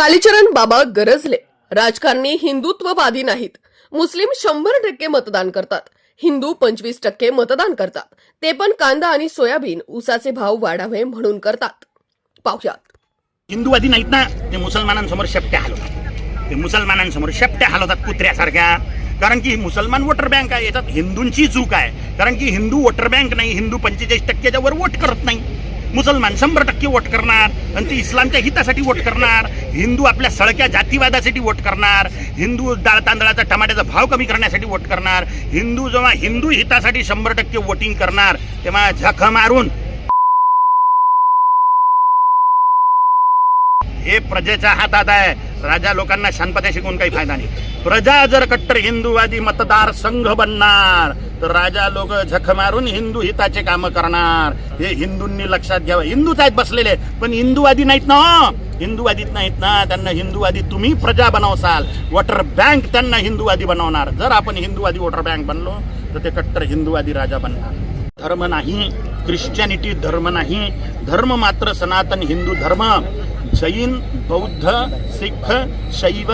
कालीचरण बाबा गरजले. राजकारणी हिंदुत्ववादी नाहीत. मुस्लिम शंभर टक्के मतदान करतात. हिंदू पंचवीस टक्के मतदान करतात. ते पण कांदा आणि सोयाबीन ऊसाचे भाव वाढावे म्हणून करतात. पाहुयात. हिंदूवादी नाहीत ना ते मुसलमानांसमोर शेपट्या हलवतात ते मुसलमानांसमोर शेपट्या हलवतात कुत्र्यासारख्या. कारण की मुसलमान वोटर बँक आहे याच्यात हिंदूंची चूक आहे. कारण की हिंदू वोटर बँक नाही हिंदू पंचेचाळीस टक्क्याच्या वर वोट करत नाही. मुसलमान शंभर टक्के वोट करणार आणि ते इस्लामच्या हितासाठी वोट करणार हिंदू आपल्या सळक्या जातीवादासाठी वोट करणार हिंदू डाळ तांदळाचा टमाट्याचा भाव कमी करण्यासाठी वोट करणार हिंदू जेव्हा हिंदू हितासाठी शंभर टक्के वोटिंग करणार तेव्हा झख मारून. हे प्रजेच्या हातात आहे. राजा लोकांना शांतता शिकून काही फायदा नाही. प्रजा जर कट्टर हिंदूवादी मतदार संघ बनणार तर राजा लोक झख मारून हिंदू हिताचे काम करणार. हे हिंदूंनी लक्षात घ्यावं. हिंदूच आहेत बसलेले पण हिंदूवादी नाहीत ना. हिंदूवादीत नाहीत ना. त्यांना हिंदूवादी तुम्ही प्रजा बनवसाल. वॉटर बँक त्यांना हिंदूवादी बनवणार. जर आपण हिंदूवादी वॉटर बँक बनलो तर ते कट्टर हिंदूवादी राजा बनणार. धर्म नाही ख्रिश्चॅनिटी धर्म नाही. धर्म मात्र सनातन हिंदू धर्म. जैन बौद्ध सिख शैव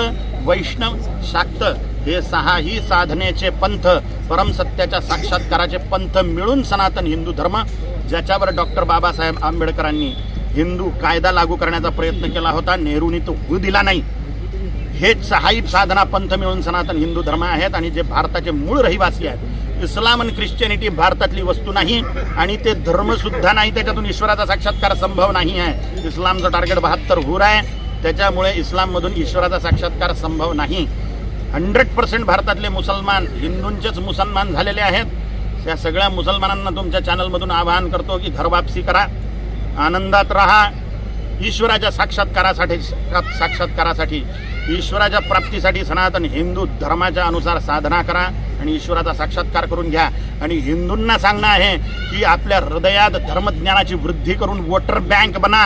वैष्णव शाक्त हे सहाही साधनेचे पंथ परमसत्याच्या साक्षात्काराचे पंथ मिळून सनातन हिंदू धर्म ज्याच्यावर डॉक्टर बाबासाहेब आंबेडकरांनी हिंदू कायदा लागू करण्याचा प्रयत्न केला होता नेहरूंनी तो होऊ दिला नाही. हे सहाही साधना पंथ मिळून सनातन हिंदू धर्म आहेत आणि जे भारताचे मूळ रहिवासी आहेत इस्लाम आणि ख्रिश्चनिटी भारतातली वस्तू नाही आणि ते धर्मसुद्धा नाही त्याच्यातून ईश्वराचा साक्षात्कार संभव नाही आहे. इस्लामचं टार्गेट बहात्तर हूर आहे. त्याच्यामुळे इस्लाममधून ईश्वराचा साक्षात्कार संभव नाही. हंड्रेड पर्सेंट भारतातले मुसलमान हिंदूंचेच मुसलमान झालेले आहेत. त्या सगळ्या मुसलमानांना तुमच्या चॅनलमधून आवाहन करतो की घरवापसी करा आनंदात राहा ईश्वराच्या साक्षात्कारासाठी साक्षात्कारासाठी. ईश्वराच्या प्राप्तीसाठी सनातन हिंदू धर्माच्या अनुसार साधना करा आणि ईश्वराचा साक्षात्कार करून घ्या. आणि हिंदूंना सांगणं आहे की आपल्या हृदयात धर्मज्ञानाची वृद्धी करून वोटर बँक बना.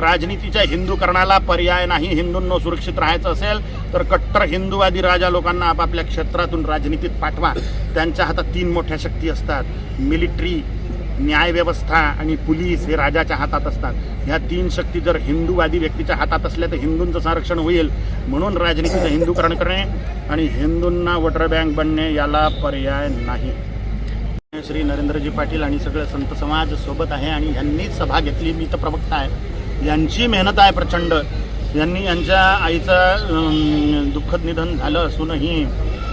राजनीतीच्या हिंदूकरणाला पर्याय नाही हिंदूंना सुरक्षित राहायचं असेल तर कट्टर हिंदूवादी राजा लोकांना आपापल्या क्षेत्रातून राजनीतीत पाठवा. त्यांच्या हातात तीन मोठ्या शक्ती असतात. मिलिटरी न्यायव्यवस्था आणि पोलीस हे राजाच्या हातात असतात. ह्या तीन शक्ती जर हिंदूवादी व्यक्तीच्या हातात असल्या तर हिंदूंचं संरक्षण होईल म्हणून राजनीतीचं हिंदूकरण करणे आणि हिंदूंना वॉटर बँक बनणे याला पर्याय नाही. श्री नरेंद्रजी पाटील आणि सगळं संत समाज सोबत आहे आणि यांनी सभा घेतली. मी तर प्रवक्ता आहे. यांची मेहनत आहे प्रचंड. यांनी यांच्या आईचं दुःखद निधन झालं असूनही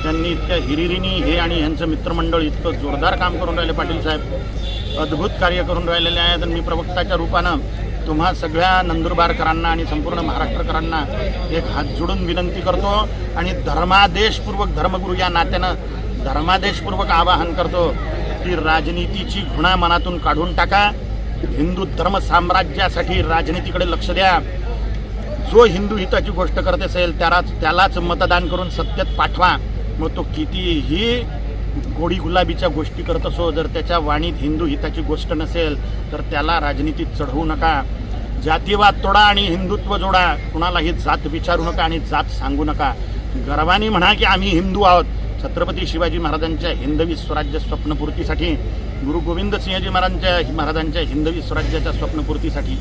त्यांनी इतक्या हिरिरीनी हे आणि यांचं मित्रमंडळ इतकं जोरदार काम करून राहिले पाटील साहेब. अद्भुत कार्य करून राहिलेले आहेत आणि मी प्रवक्ताच्या रूपानं तुम्हा सगळ्या नंदुरबारकरांना आणि संपूर्ण महाराष्ट्रकरांना एक हात जोडून विनंती करतो आणि धर्मादेशपूर्वक धर्मगुरू या नात्यानं धर्मादेशपूर्वक आवाहन करतो की राजनीतीची घुणा मनातून काढून टाका. हिंदू धर्म साम्राज्यासाठी राजनीतीकडे लक्ष द्या. जो हिंदू हिताची गोष्ट करत असेल त्यालाच त्यालाच मतदान करून सत्तेत पाठवा. मग तो कितीही गोडी गुलाबीच्या गोष्टी करत असो जर त्याच्या वाणीत हिंदू हिताची गोष्ट नसेल तर त्याला राजनीतीत चढवू नका. जातीवाद तोडा आणि हिंदुत्व जोडा. कुणालाही जात विचारू नका आणि जात सांगू नका. गर्वाने म्हणा की आम्ही हिंदू आहोत. छत्रपती शिवाजी महाराजांच्या हिंदवी स्वराज्य स्वप्नपूर्तीसाठी गुरु गोविंद सिंहजी महाराजांच्या महाराजांच्या हिंदवी स्वराज्याच्या स्वप्नपूर्तीसाठी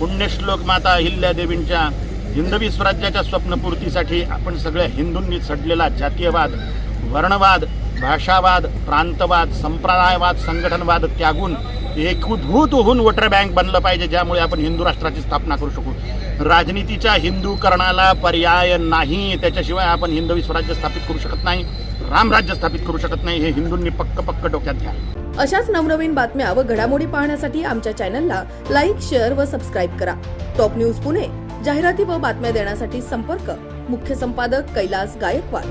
पुण्यश्लोक माता अहिल्या देवींच्या हिंदवी स्वराज्याच्या स्वप्नपूर्तीसाठी आपण सगळ्या हिंदूंनी चढलेला जातीयवाद वर्णवाद भाषावाद प्रांतवाद संप्रदायवाद संघटनवाद त्यागून एकभूत होऊन वोटर बँक बनलं पाहिजे ज्यामुळे आपण हिंदू राष्ट्राची स्थापना करू शकू. राजनीतीच्या हिंदूकरणाला पर्याय नाही त्याच्याशिवाय आपण हिंदवी स्वराज्य स्थापित करू शकत नाही रामराज्य स्थापित करू शकत नाही हे हिंदूंनी पक्क पक्क डोक्यात घ्या. अशाच नवनवीन बातम्या व घडामोडी पाहण्यासाठी आमच्या चॅनलला लाईक शेअर व सबस्क्राईब करा. टॉप न्यूज पुणे जाहिराती व बातम्या देण्यासाठी संपर्क मुख्य संपादक कैलास गायकवाड.